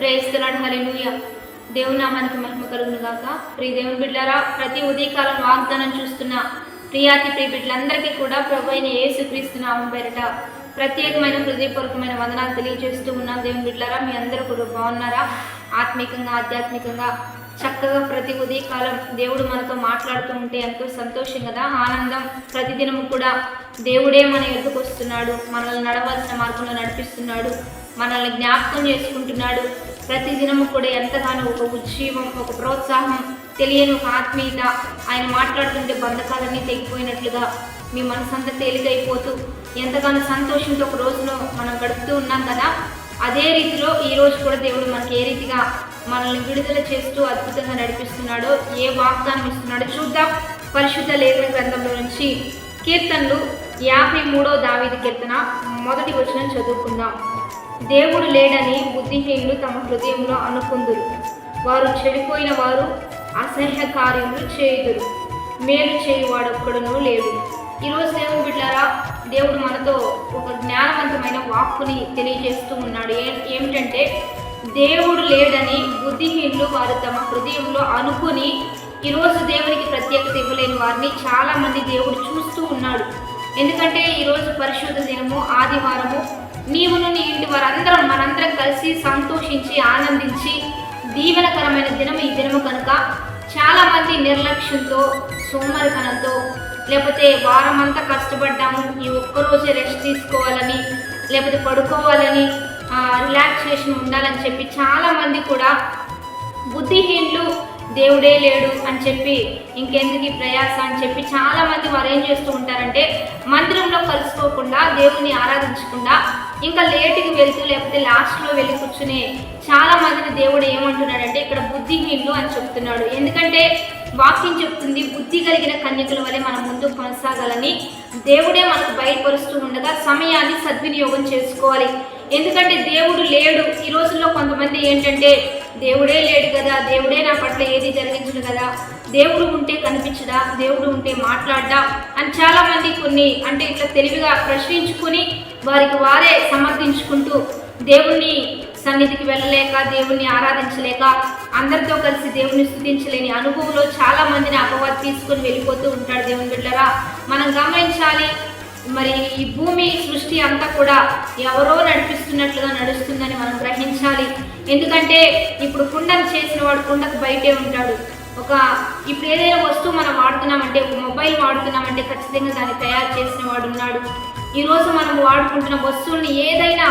ప్రేస్తున్నాడు హల్లెలూయ. దేవుని నామానికి మహిమ కలుగును గాక. ప్రియ దేవుని బిడ్డారా ప్రతి ఉదయకాలం వాగ్దానం చూస్తున్న ప్రియాతి ప్రియ బిడ్డలందరికీ కూడా ప్రభు అయిన యేసుక్రీస్తు నామం పేరిట ప్రత్యేకమైన హృదయపూర్వకమైన వందనాలు తెలియజేస్తూ ఉన్నాం. దేవుని బిడ్డారా మీ అందరూ కూడా బాగున్నారా? ఆత్మికంగా ఆధ్యాత్మికంగా చక్కగా ప్రతి ఉదయకాలం దేవుడు మనతో మాట్లాడుతూ ఉంటే ఎంతో సంతోషం కదా. ఆనందం ప్రతిదినము కూడా దేవుడే మన ఎదుకు వస్తున్నాడు. మనల్ని నడవాల్సిన మార్గంలో నడిపిస్తున్నాడు. మనల్ని జ్ఞాపకం చేసుకుంటున్నాడు. ప్రతి దినము కూడా ఎంతగానో ఒక ఉజ్జీవం ఒక ప్రోత్సాహం తెలియని ఒక ఆత్మీయత ఆయన మాట్లాడుతుంటే బంధకాలన్నీ తెగిపోయినట్లుగా మీ మనసంతా తేలికైపోతూ ఎంతగానో సంతోషంతో ఒక రోజులో మనం గడుపుతూ ఉన్నాం కదా? అదే రీతిలో ఈ రోజు కూడా దేవుడు మనకి ఏ రీతిగా మనల్ని విడుదల చేస్తూ అద్భుతంగా నడిపిస్తున్నాడో ఏ వాగ్దానం ఇస్తున్నాడో చూద్దాం. పరిశుద్ధ లేఖన గ్రంథంలో నుంచి కీర్తనలు యాభై మూడో దావీది కీర్తన మొదటి వచనం చదువుకుందాం. దేవుడు లేడని బుద్ధిహీనులు తమ హృదయంలో అనుకుందురు. వారు చెడిపోయిన వారు అసహ్య కార్యములు చేయుదురు. మేలు చేయువాడొక్కడునూ లేడు. ఈరోజు దేవుని బిడ్డారా దేవుడు మనతో ఒక జ్ఞానవంతమైన వాక్కుని తెలియజేస్తూ ఉన్నాడు. ఏ ఏమిటంటే దేవుడు లేడని బుద్ధిహీనులు వారు తమ హృదయంలో అనుకుని ఈరోజు దేవునికి ప్రత్యేకత ఇవ్వలేని వారిని చాలామంది దేవుడు చూస్తూ ఉన్నాడు. ఎందుకంటే ఈరోజు పరిశుద్ధ దినము ఆదివారము నీవును నీ ఇంటి వారందరం మనందరం కలిసి సంతోషించి ఆనందించి దీవెనకరమైన దినం ఈ దినము కనుక. చాలామంది నిర్లక్ష్యంతో సోమరితనంతో లేకపోతే వారమంతా అంతా కష్టపడ్డాము ఈ ఒక్కరోజే రెస్ట్ తీసుకోవాలని లేకపోతే పడుకోవాలని రిలాక్సేషన్ ఉండాలని చెప్పి చాలామంది కూడా బుద్ధిహీనులు దేవుడే లేడు అని చెప్పి ఇంకెందుకు ఈ ప్రయాస అని చెప్పి చాలా మంది వారు ఏం చేస్తూ ఉంటారంటే మందిరంలో కలుసుకోకుండా దేవుని ఆరాధించకుండా ఇంకా లేటుకి వెళ్తూ లేకపోతే లాస్ట్లో వెళ్ళి కూర్చునే చాలా మందిని దేవుడు ఏమంటున్నాడంటే ఇక్కడ బుద్ధిహీనులు అని చెప్తున్నాడు. ఎందుకంటే వాక్యం చెప్తుంది బుద్ధి కలిగిన కన్యకుల వలె మనం ముందు కొనసాగాలని దేవుడే మనకు బయటపరుస్తూ ఉండగా సమయాన్ని సద్వినియోగం చేసుకోవాలి. ఎందుకంటే దేవుడు లేడు. ఈ రోజుల్లో కొంతమంది ఏంటంటే దేవుడే లేడు కదా దేవుడే నా పట్ల ఏది జరిగించడు కదా? దేవుడు ఉంటే కనిపించడా? దేవుడు ఉంటే మాట్లాడ్డా? అని చాలామంది కొన్ని అంటే ఇట్లా తెలివిగా ప్రశ్నించుకుని వారికి వారే సమర్థించుకుంటూ దేవుణ్ణి సన్నిధికి వెళ్ళలేక దేవుణ్ణి ఆరాధించలేక అందరితో కలిసి దేవుని స్థుతించలేని అనుభవంలో చాలా మందిని అపవాది తీసుకొని వెళ్ళిపోతూ ఉంటాడు దేవుని బిడ్డరా మనం గమనించాలి మరి ఈ భూమి సృష్టి అంతా కూడా ఎవరో నడిపిస్తున్నట్లుగా నడుస్తుందని మనం గ్రహించాలి. ఎందుకంటే ఇప్పుడు కుండను చేసిన వాడు కుండకు బయటే ఉంటాడు. ఒక ఇప్పుడు ఏదైనా వస్తువు మనం వాడుతున్నామంటే ఒక మొబైల్ వాడుతున్నామంటే ఖచ్చితంగా దాన్ని తయారు చేసిన వాడు ఉన్నాడు. ఈరోజు మనం వాడుకుంటున్న వస్తువుల్ని ఏదైనా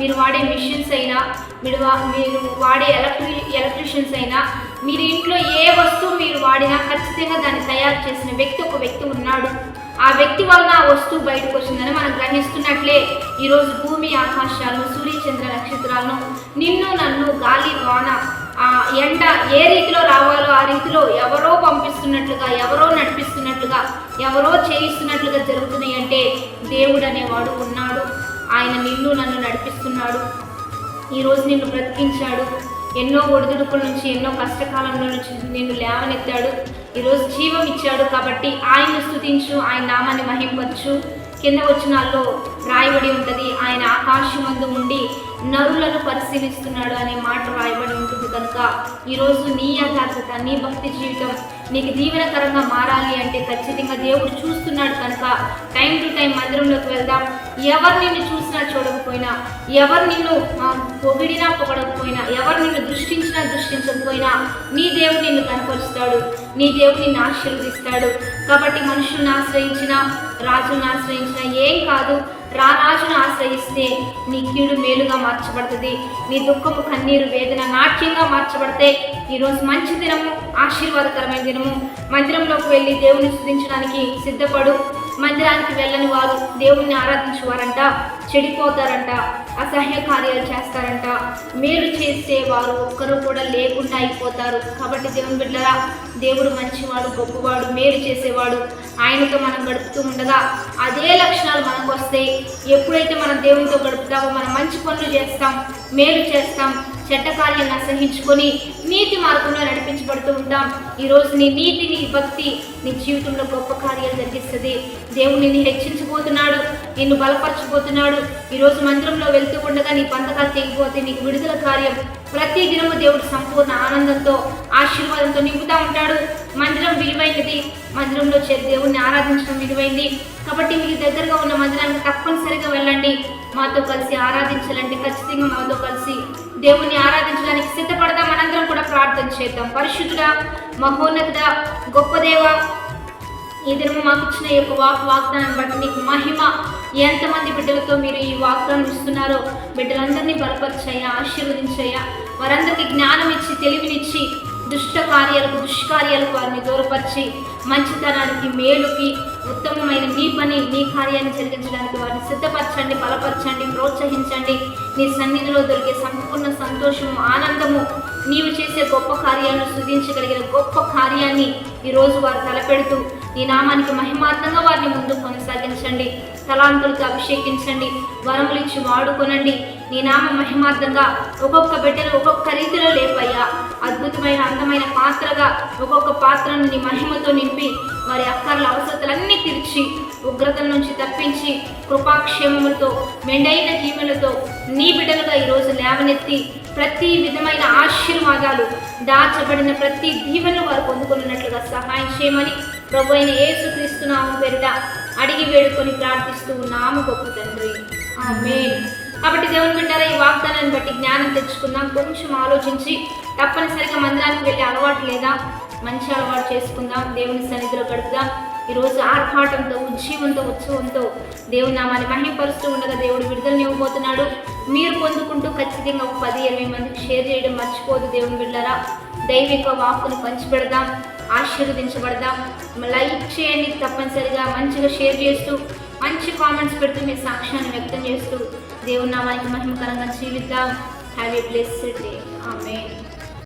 మీరు వాడే మిషన్స్ అయినా మీరు మీరు వాడే ఎలక్ట్రి ఎలక్ట్రిషియన్స్ అయినా మీరు ఇంట్లో ఏ వస్తువు మీరు వాడినా ఖచ్చితంగా దాన్ని తయారు చేసిన వ్యక్తి ఒక వ్యక్తి ఉన్నాడు. ఆ వ్యక్తి వలన ఆ వస్తువు బయటకు వచ్చిందని మనం గ్రహిస్తున్నట్లే ఈరోజు భూమి ఆకాశాలను సూర్యచంద్ర నక్షత్రాలను నిన్ను నన్ను గాలి వాన ఆ ఎండ ఏ రీతిలో రావాలో ఆ రీతిలో ఎవరో పంపిస్తున్నట్లుగా ఎవరో నడిపిస్తున్నట్లుగా ఎవరో చేయిస్తున్నట్లుగా జరుగుతున్నాయి అంటే దేవుడు అనేవాడు ఉన్నాడు. ఆయన నిన్ను నన్ను నడిపిస్తున్నాడు. ఈరోజు నిన్ను బ్రతికించాడు. ఎన్నో ఒడిదుడుకుల నుంచి ఎన్నో కష్టకాలంలో నుంచి నిన్ను లేవనెత్తాడు. ఈరోజు జీవం ఇచ్చాడు కాబట్టి ఆయన్ని స్థుతించు ఆయన నామాన్ని మహింపచ్చు కింద వచనాల్లో రాయబడి ఉంటుంది ఆయన ఆకాశమందు ఉండి నరులను పరిశీలిస్తున్నాడు అనే మాట రాయబడి ఉంటుంది కనుక ఈరోజు నీ యథార్థత నీ భక్తి జీవితం నీకు దీవెనకరంగా మారాలి అంటే ఖచ్చితంగా దేవుడు చూస్తున్నాడు కనుక టైం టు టైం మందిరంలోకి వెళ్దాం. ఎవరు నిన్ను చూసినా చూడకపోయినా ఎవరు నిన్ను పొగిడినా పొగడకపోయినా ఎవరు నిన్ను దృష్టించినా దృష్టించకపోయినా నీ దేవుడు నిన్ను కనపరుస్తాడు. నీ దేవుడు నిన్ను ఆశీర్వదిస్తాడు. కాబట్టి మనుషులను ఆశ్రయించిన రాజులను ఆశ్రయించిన ఏం కాదు. రా రాజును ఆశ్రయిస్తే నీ కీడు మేలుగా మార్చబడుతుంది. నీ దుఃఖపు కన్నీరు వేదన నాట్యంగా మార్చబడితే ఈరోజు మంచి దినము ఆశీర్వాదకరమైన దినము. మందిరంలోకి వెళ్ళి దేవుని స్థుతించడానికి సిద్ధపడు. మందిరానికి వెళ్ళని వారు దేవుణ్ణి ఆరాధించువారంట. చెడిపోతారంట అసహ్య కార్యాలు చేస్తారంట. మేలు చేసే వారు ఒక్కరు కూడా లేకుండా అయిపోతారు. కాబట్టి దేవుని బిడ్డరా దేవుడు మంచివాడు గొప్పవాడు మేలు చేసేవాడు ఆయనతో మనం గడుపుతూ ఉండగా అదే లక్షణాలు మనకు వస్తాయి. ఎప్పుడైతే మనం దేవునితో గడుపుతామో మనం మంచి పనులు చేస్తాం మేలు చేస్తాం చెడ్డ కార్యాలను అసహించుకొని నీతి మార్గంలో నడిపించబడుతూ ఉంటాం. ఈరోజు నీ నీతి నీ భక్తి నీ జీవితంలో గొప్ప కార్యాలు జరిగిస్తుంది. దేవుని హెచ్చించబోతున్నాడు. నిన్ను బలపరచబోతున్నాడు. ఈరోజు మందిరంలో వెళ్తూ ఉండగా నీ పంతకాలు తెగిపోతే నీకు విడుదల కార్యం. ప్రతి దినము దేవుడు సంపూర్ణ ఆనందంతో ఆశీర్వాదంతో నింపుతా ఉంటాడు. మందిరం విలువైనది. మందిరంలో చేరి దేవుణ్ణి ఆరాధించడం విలువైంది. కాబట్టి మీకు దగ్గరగా ఉన్న మందిరానికి తప్పనిసరిగా వెళ్ళండి. మాతో కలిసి ఆరాధించాలంటే ఖచ్చితంగా మాతో కలిసి దేవుణ్ణి ఆరాధించడానికి సిద్ధపడదాం. మనందరం కూడా ప్రార్థన చేద్దాం. పరిశుద్ధుడా మహోన్నతుడా గొప్ప దేవ ఈ దినము మాకు ఇచ్చిన ఈ యొక్క వాక్ వాగ్దానం బట్టి నీకు మహిమ. ఎంతమంది బిడ్డలతో మీరు ఈ వాగ్దానం ఇస్తున్నారో బిడ్డలందరినీ బలపరిచయ్యా ఆశీర్వదించయ్యా. వారందరికీ జ్ఞానం ఇచ్చి తెలివినిచ్చి దుష్ట కార్యాలకు దుష్కార్యాలకు వారిని దూరపరిచి మంచితనానికి మేలుకి ఉత్తమమైన నీ పని నీ కార్యాన్ని జరిగించడానికి వారిని సిద్ధపరచండి బలపరచండి ప్రోత్సహించండి. నీ సన్నిధిలో దొరికే సంపూర్ణ సంతోషము ఆనందము నీవు చేసే గొప్ప కార్యాలను సుధించగలిగిన గొప్ప కార్యాన్ని ఈరోజు వారు తలపెడుతూ నీ నామానికి మహిమార్థంగా వారిని ముందు కొనసాగించండి. తలాంతులతో అభిషేకించండి. వరములు ఇచ్చి వాడుకొనండి. నీ నామ మహిమార్థంగా ఒక్కొక్క బిడ్డలు ఒక్కొక్క రీతిలో లేపయ్యా. అద్భుతమైన అందమైన పాత్రగా ఒక్కొక్క పాత్రను నీ మహిమతో నింపి వారి అక్కర్ల అవసరతలన్నీ తీర్చి ఉగ్రతల నుంచి తప్పించి కృపాక్షేమములతో మెండైన జీవులతో నీ బిడ్డలుగా ఈరోజు లేవనెత్తి ప్రతి విధమైన ఆశీర్వాదాలు దాచబడిన ప్రతి దీవెనలు వారు పొందుకున్నట్లుగా సహాయం చేయమని ప్రభు అయిన యేసుక్రీస్తు నామం పేరిట అడిగి వేడుకొని ప్రార్థిస్తూ ఉన్నాము గొప్ప తండ్రి. కాబట్టి దేవుని బిడ్డారా ఈ వాగ్దానాన్ని బట్టి జ్ఞానం తెచ్చుకుందాం. కొంచెం ఆలోచించి తప్పనిసరిగా మందిరానికి వెళ్ళే అలవాటు లేదా మంచి అలవాటు చేసుకుందాం. దేవుని సన్నిధిలో గడుపుదాం. ఈరోజు ఆర్భాటంతో ఉజ్జీవంతో ఉత్సవంతో దేవుని నామాన్ని మహిమపరుస్తూ ఉండగా దేవుడు విడుదలని ఇవ్వబోతున్నాడు. మీరు పొందుకుంటూ ఖచ్చితంగా ఒక పది ఇరవై మందికి షేర్ చేయడం మర్చిపోదు దేవుని బిడ్డరా. దైవిక వాక్కును పంచిపెడదాం. ఆశీర్వదించబడదాం. లైక్ చేయండి తప్పనిసరిగా. మంచిగా షేర్ చేస్తూ మంచి కామెంట్స్ పెడుతూ మీ సాక్ష్యాన్ని వ్యక్తం చేస్తూ దేవుని నామానికి మహిమకరంగా జీవిద్దాం. Have a place day